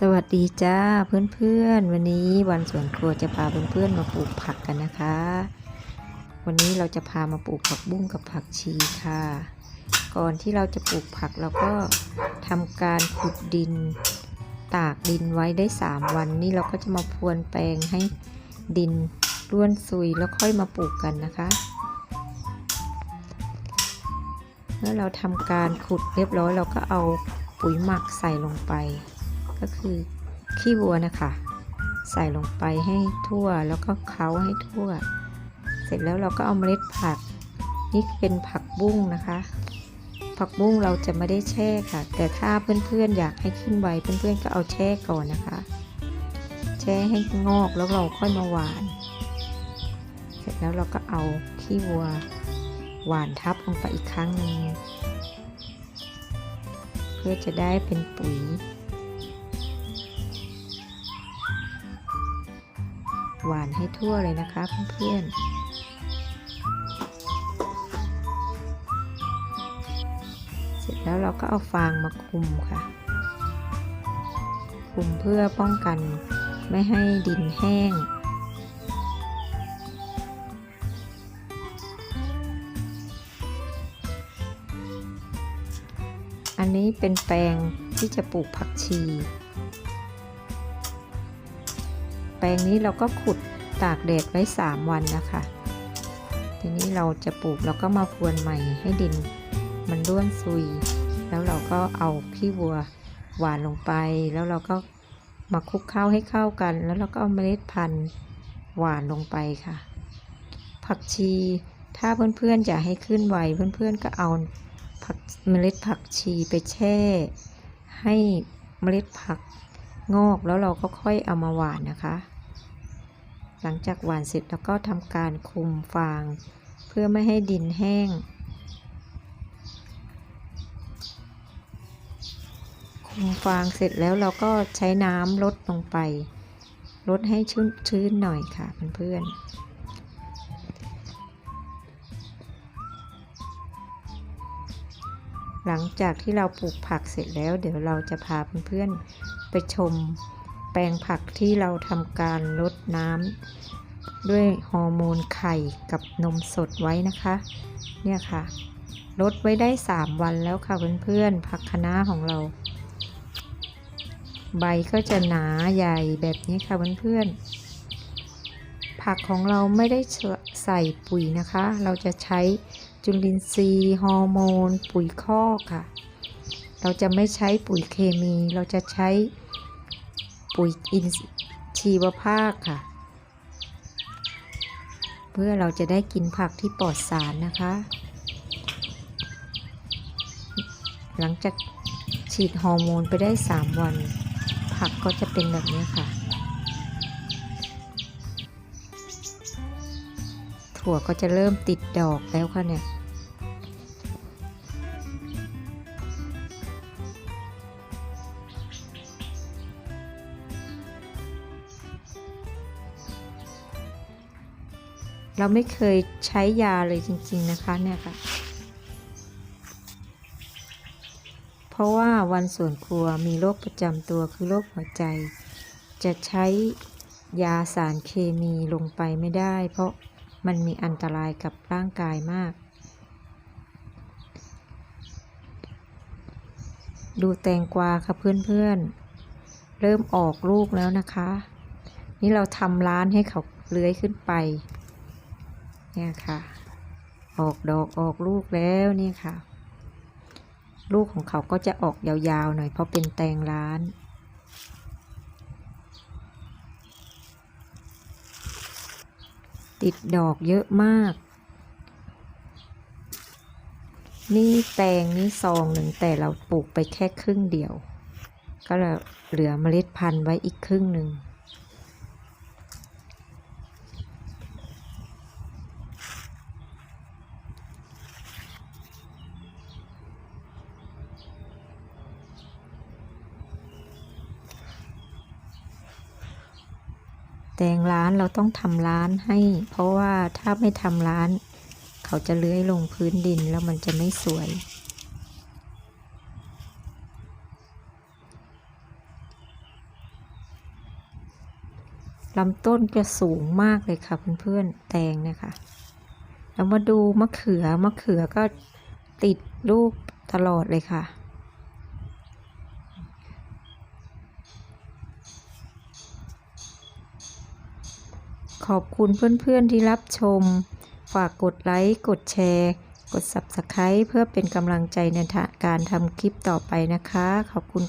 สวัสดีจ้าเพื่อนๆ วันนี้วันสวนครัวจะพาเพื่อนๆมาปลูกผักกันนะคะ วันนี้เราจะพามาปลูกผักบุ้งกับผักชีค่ะ ก่อนที่เราจะปลูกผักเราก็ทำการขุดดิน ตากดินไว้ได้ 3 วันนี่เราก็จะมาพรวนแปลงให้ดินร่วนซุยแล้วค่อยมาปลูกกันนะคะเมื่อเราทำการขุดเรียบร้อยเราก็เอาปุ๋ยหมักใส่ลงไป ก็คือขี้วัวนะคะ ใส่ลงไปให้ทั่วแล้วก็เค้าให้ทั่ว เสร็จแล้วเราก็เอาเมล็ดผัก นี่เป็นผักบุ้งนะคะ ผักบุ้งเราจะไม่ได้แช่ค่ะ แต่ถ้าเพื่อนๆอยากให้ขึ้นไวเพื่อนๆก็เอาแช่ก่อนนะคะ แช่ให้งอกแล้วเราค่อยมาหวาน เสร็จแล้วเราก็เอาขี้วัวหวานทับลงไปอีกครั้งหนึ่งเพื่อจะได้เป็นปุ๋ย หวานให้ทั่วเลยนะคะเพื่อนๆ เสร็จแล้วเราก็เอาฟางมาคุมค่ะ คุมเพื่อป้องกันไม่ให้ดินแห้ง อันนี้เป็นแปลงที่จะปลูกผักชี ลงนี้เราก็ขุดตากแดดไว้ 3 วันนะคะ ทีนี้เราจะปลูกเราก็มาพรวนใหม่ให้ดินมันร่วนซุย แล้วเราก็เอาขี้วัวหวานลงไป แล้วเราก็มาคลุกเข้าให้เข้ากัน แล้วเราก็เอาเมล็ดพันธุ์หวานลงไปค่ะ ผักชี ถ้าเพื่อนๆอยากให้ขึ้นไวเพื่อนๆก็เอาผักเมล็ดผักชีไปแช่ ให้เมล็ดผักงอกแล้วเราก็ค่อยเอามาหวานนะคะ หลังจากหว่านเสร็จแล้วก็ทำการคลุมฟาง เพื่อไม่ให้ดินแห้ง คลุมฟางเสร็จแล้วเราก็ใช้น้ำลดลงไป ลดให้ชื้นชื้นหน่อยค่ะเพื่อนๆหลังจากที่เราปลูกผักเสร็จแล้ว เดี๋ยวเราจะพาเพื่อนๆไปชม ปลงผักที่เราทำการลดน้ำด้วยฮอร์โมนไข่กับนมสดไว้นะคะ เนี่ยค่ะลดไว้ได้ 3 วันแล้วค่ะเพื่อนๆผักคะน้าของเรา ใบก็จะหนาใหญ่แบบนี้ค่ะเพื่อนๆผักของเราไม่ได้ใส่ปุ๋ยนะคะ เราจะใช้จุลินทรีย์ฮอร์โมน ปุ๋ยคอกค่ะ เราจะไม่ใช้ปุ๋ยเคมี เราจะใช้ ปุ๋ยอินชีวภาคค่ะ เพื่อเราจะได้กินผักที่ปลอดสารนะคะ หลังจากฉีดฮอร์โมนไปได้ 3 วัน ผักก็จะเป็นแบบนี้ค่ะ ถั่วก็จะเริ่มติดดอกแล้วค่ะเนี่ย เราไม่เคยใช้ยาเลยจริง ๆนะคะเนี่ยค่ะ เพราะว่าวันส่วนครัวมีโรคประจำตัวคือโรคหัวใจ จะใช้ยาสารเคมีลงไปไม่ได้ เพราะมันมีอันตรายกับร่างกายมาก ดูแตงกวาค่ะเพื่อนๆ เริ่มออกลูกแล้วนะคะ นี่เราทำร้านให้เขาเลื้อยขึ้นไป เนี่ยค่ะ ออกดอกออกลูกแล้วนี่ค่ะ ลูกของเขาก็จะออกยาวๆหน่อยเพราะเป็นแตงร้านติดดอกเยอะมาก นี่แตงนี่ซองหนึ่งแต่เราปลูกไปแค่ครึ่งเดียว ก็เหลือเมล็ดพันธุ์ไว้อีกครึ่งหนึ่ง แต่งร้านเราต้องทำร้านให้ เพราะว่าถ้าไม่ทำร้าน เขาจะเลื้อยลงพื้นดินแล้วมันจะไม่สวย ลำต้นจะสูงมากเลยค่ะเพื่อนๆ แตงเนี่ยค่ะเรามาดูมะเขือ มะเขือก็ติดลูกตลอดเลยค่ะ ขอบคุณเพื่อนๆที่รับชม ฝากกดไลค์ กดแชร์ กด Subscribe เพื่อเป็นกำลังใจในการทำคลิปต่อไปนะคะ ขอบคุณ